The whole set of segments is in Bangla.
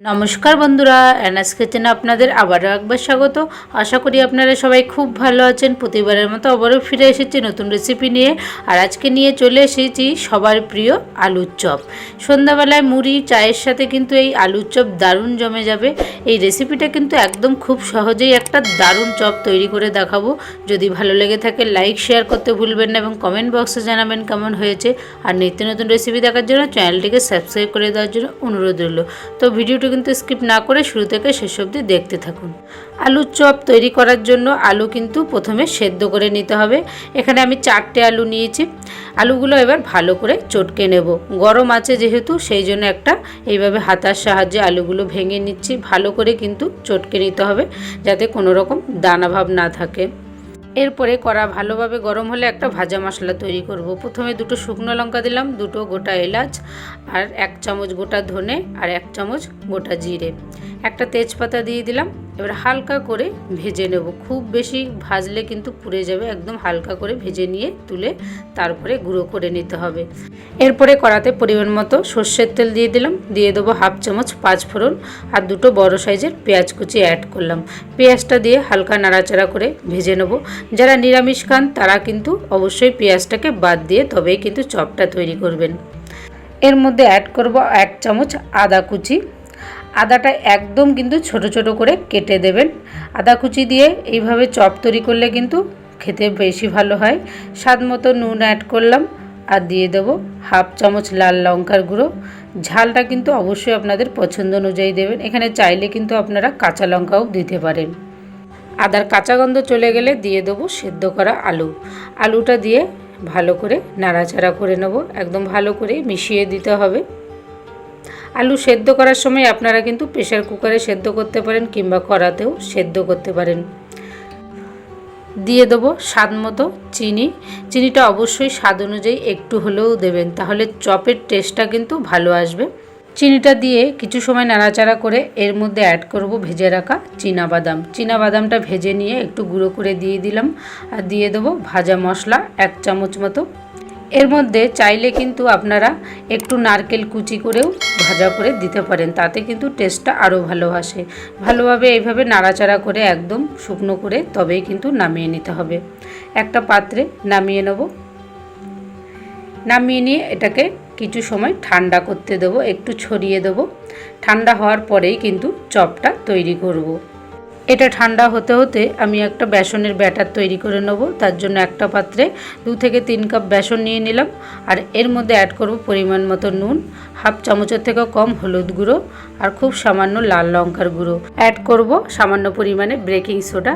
নমস্কার বন্ধুরা অ্যানাস কিচেনে আপনাদের আবারও একবার স্বাগত। আশা করি আপনারা সবাই খুব ভালো আছেন। প্রতিবারের মতো আবারও ফিরে এসেছি নতুন রেসিপি নিয়ে। আর আজকে নিয়ে চলে এসেছি সবার প্রিয় আলুর চপ। সন্ধ্যাবেলায় মুড়ি, চায়ের সাথে কিন্তু এই আলুর চপ দারুণ জমে যাবে। এই রেসিপিটা কিন্তু একদম খুব সহজেই একটা দারুণ চপ তৈরি করে দেখাবো। যদি ভালো লেগে থাকে লাইক শেয়ার করতে ভুলবেন না এবং কমেন্ট বক্সে জানাবেন কেমন হয়েছে। আর নিত্য নতুন রেসিপি দেখার জন্য চ্যানেলটিকে সাবস্ক্রাইব করে দেওয়ার জন্য অনুরোধ রইল। তো ভিডিওটি কিন্তু স্কিপ না করে শুরু থেকে শেষ অবধি দেখতে থাকুন। আলুর চপ তৈরি করার জন্য আলু কিন্তু প্রথমে সেদ্ধ করে নিতে হবে। এখানে আমি চারটে আলু নিয়েছি। আলুগুলো এবার ভালো করে চটকে নেব। গরম আছে যেহেতু, সেই জন্য একটা এইভাবে হাতার সাহায্যে আলুগুলো ভেঙে নিচ্ছি। ভালো করে কিন্তু চটকে নিতে হবে যাতে কোনো রকম দানাভাব না থাকে। এরপরে কড়া ভালোভাবে গরম হলে একটা ভাজা মশলা তৈরি করব। প্রথমে দুটো শুকনো লঙ্কা দিলাম, দুটো গোটা এলাচ আর এক চামচ গোটা ধনে আর এক চামচ গোটা জিরে। একটা তেজপাতা দিয়ে দিলাম এবার হালকা করে ভেজে নেব। খুব বেশি ভাজলে কিন্তু পুড়ে যাবে। একদম হালকা করে ভেজে নিয়ে তুলে তারপরে গুঁড়ো করে নিতে হবে। এরপরে কড়াতে পরিমাণ মতো সর্ষের তেল দিয়ে দিলাম। দিয়ে দেবো হাফ চামচ পাঁচ ফোড়ন আর দুটো বড় সাইজের পেঁয়াজ কুচি অ্যাড করলাম। পেঁয়াজটা দিয়ে হালকা নাড়াচাড়া করে ভেজে নেব। যারা নিরামিষ খান, তারা কিন্তু অবশ্যই পেঁয়াজটাকে বাদ দিয়ে তবেই কিন্তু চপটা তৈরি করবেন। এর মধ্যে অ্যাড করব এক চামচ আদা কুচি। আদাটা একদম কিন্তু ছোট ছোট করে কেটে দেবেন। আদা কুচি দিয়ে এইভাবে চপ তৈরি করলে কিন্তু খেতে বেশি ভালো হয়। স্বাদ মতো নুন অ্যাড করলাম আর দিয়ে দেবো হাফ চামচ লাল লঙ্কার গুঁড়ো। ঝালটা কিন্তু অবশ্যই আপনাদের পছন্দ অনুযায়ী দেবেন। এখানে চাইলে কিন্তু আপনারা কাঁচা লঙ্কাও দিতে পারেন। আদার কাঁচা গন্ধ চলে গেলে দিয়ে দেবো সেদ্ধ করা আলু। আলুটা দিয়ে ভালো করে নাড়াচাড়া করে নেব। একদম ভালো করে মিশিয়ে দিতে হবে। আলু সেদ্ধ করার সময় আপনারা কিন্তু প্রেশার কুকারে সেদ্ধ করতে পারেন কিংবা কড়াতেও সেদ্ধ করতে পারেন। দিয়ে দেবো স্বাদ মতো চিনি। চিনিটা অবশ্যই স্বাদ অনুযায়ী একটু হলেও দেবেন, তাহলে চপের টেস্টটা কিন্তু ভালো আসবে। চিনিটা দিয়ে কিছু সময় নাড়াচাড়া করে এর মধ্যে অ্যাড করব ভেজে রাখা বাদাম বাদামটা ভেজে নিয়ে একটু গুঁড়ো করে দিয়ে দিলাম। আর দিয়ে দেবো ভাজা মশলা এক চামচ মতো এর মধ্যে চাইলে কিন্তু আপনারা একটু নারকেল কুচি করেও ভাজা করে দিতে পারেন। তাতে কিন্তু টেস্টটা আরও ভালো আসে। ভালোভাবে এইভাবে নাড়াচাড়া করে একদম শুকনো করে তবেই কিন্তু নামিয়ে নিতে হবে। একটা পাত্রে নামিয়ে নেব। নামিয়ে নিয়ে এটাকে কিছু সময় ঠান্ডা করতে দেবো, একটু ছড়িয়ে দেবো। ঠান্ডা হওয়ার পরেই কিন্তু চপটা তৈরি করব। এটা ঠান্ডা হতে হতে আমি একটা বেসনের ব্যাটার তৈরি করে নেব। তার জন্য একটা পাত্রে দু থেকে তিন কাপ বেসন নিয়ে নিলাম। আর এর মধ্যে অ্যাড করব পরিমাণ মতো নুন, হাফ চামচের থেকেও কম হলুদ গুঁড়ো আর খুব সামান্য লাল লঙ্কার গুঁড়ো। অ্যাড করব সামান্য পরিমাণে বেকিং সোডা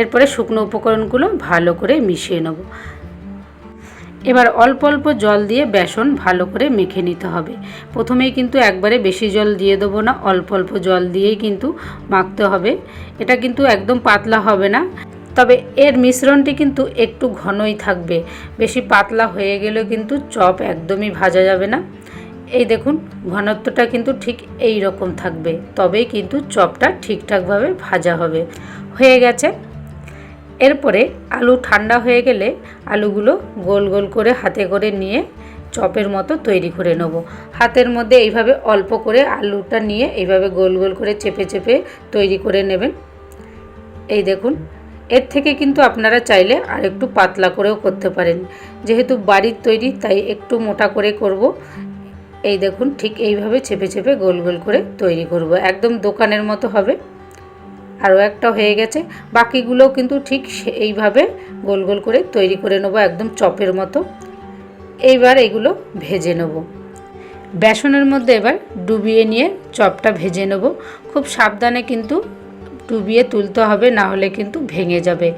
এরপরে শুকনো উপকরণগুলো ভালো করে মিশিয়ে নেব। এবার অল্প অল্প জল দিয়ে বেসন ভালো করে মেখে নিতে হবে। প্রথমেই কিন্তু একবারে বেশি জল দিয়ে দেবো না, অল্প অল্প জল দিয়েই কিন্তু মাখতে হবে। এটা কিন্তু একদম পাতলা হবে না। তবে এর মিশ্রণটি কিন্তু একটু ঘনই থাকবে। বেশি পাতলা হয়ে গেলেও কিন্তু চপ একদমই ভাজা যাবে না। এই দেখুন, ঘনত্বটা কিন্তু ঠিক এই রকম থাকবে। তবেই কিন্তু চপটা ঠিকঠাকভাবে ভাজা হবে। হয়ে গেছে। এরপরে আলু ঠান্ডা হয়ে গেলে আলুগুলো গোল গোল করে হাতে করে নিয়ে চপের মতো তৈরি করে নেব। হাতের মধ্যে এইভাবে অল্প করে আলুটা নিয়ে এইভাবে গোল গোল করে চেপে চেপে তৈরি করে নেবেন। এই দেখুন, এর থেকে কিন্তু আপনারা চাইলে আর একটু পাতলা করেও করতে পারেন। যেহেতু বাড়ির তৈরি, তাই একটু মোটা করে করব। এই দেখুন, ঠিক এইভাবে চেপে চেপে গোল গোল করে তৈরি করব। একদম দোকানের মতো হবে। আরও একটা হয়ে গেছে। বাকিগুলো কিন্তু ঠিক এইভাবে গোল গোল করে তৈরি করে নেব, একদম চপের মতো। এইবার এগুলো ভেজে নেব। বেসনের মধ্যে এবার ডুবিয়ে নিয়ে চপটা ভেজে নেব। খুব সাবধানে কিন্তু ডুবিয়ে তুলতে হবে, না হলে কিন্তু ভেঙে যাবে।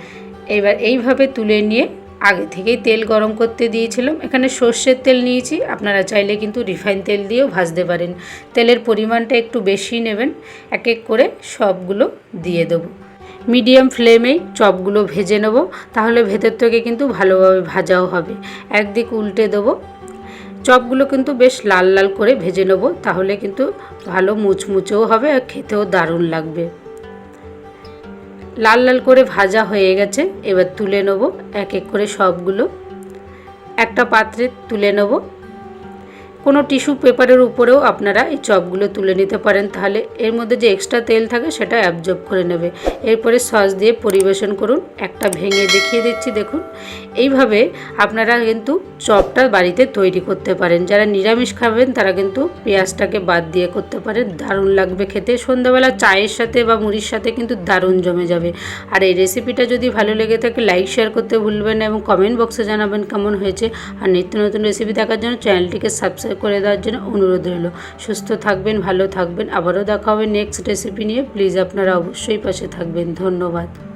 এবার এইভাবে তুলে নিয়ে আগে থেকেই তেল গরম করতে দিয়েছিলাম। এখানে সর্ষের তেল নিয়েছি। আপনারা চাইলে কিন্তু রিফাইন তেল দিয়েও ভাজতে পারেন। তেলের পরিমাণটা একটু বেশি নেবেন। এক এক করে সবগুলো দিয়ে দেবো। মিডিয়াম ফ্লেমেই চপগুলো ভেজে নেব। তাহলে ভেতর থেকে কিন্তু ভালোভাবে ভাজাও হবে। একদিক উল্টে দেবো। চপগুলো কিন্তু বেশ লাল লাল করে ভেজে নেব। তাহলে কিন্তু ভালো মুচমুচেও হবে আর খেতেও দারুণ লাগবে। লাল লাল করে ভাজা হয়ে গেছে, এবার তুলে নেব এক এক করে সবগুলো। একটা পাত্রে তুলে নেব। কোনো টিস্যু পেপারের উপরেও আপনারা এই চপগুলো তুলে নিতে পারেন। তাহলে এর মধ্যে যে এক্সট্রা তেল থাকে সেটা অ্যাবজর্ব করে নেবে। এরপরে সস দিয়ে পরিবেশন করুন। একটা ভেঙে দেখিয়ে দিচ্ছি, দেখুন। এইভাবে আপনারা কিন্তু চপটা বাড়িতে তৈরি করতে পারেন। যারা নিরামিষ খাবেন, তারা কিন্তু পেঁয়াজটাকে বাদ দিয়ে করতে পারেন। দারুণ লাগবে খেতে। সন্ধ্যাবেলা চায়ের সাথে বা মুড়ির সাথে কিন্তু দারুণ জমে যাবে। আর এই রেসিপিটা যদি ভালো লেগে থাকে লাইক শেয়ার করতে ভুলবেন এবং কমেন্ট বক্সে জানাবেন কেমন হয়েছে। আর নিত্য নতুন রেসিপি দেখার জন্য চ্যানেলটিকে সাবস্ক্রাইব করে দেওয়ার জন্য অনুরোধ রইল। সুস্থ থাকবেন, ভালো থাকবেন। আবারও দেখা হবে নেক্সট রেসিপি নিয়ে। প্লিজ আপনারা অবশ্যই পাশে থাকবেন। ধন্যবাদ।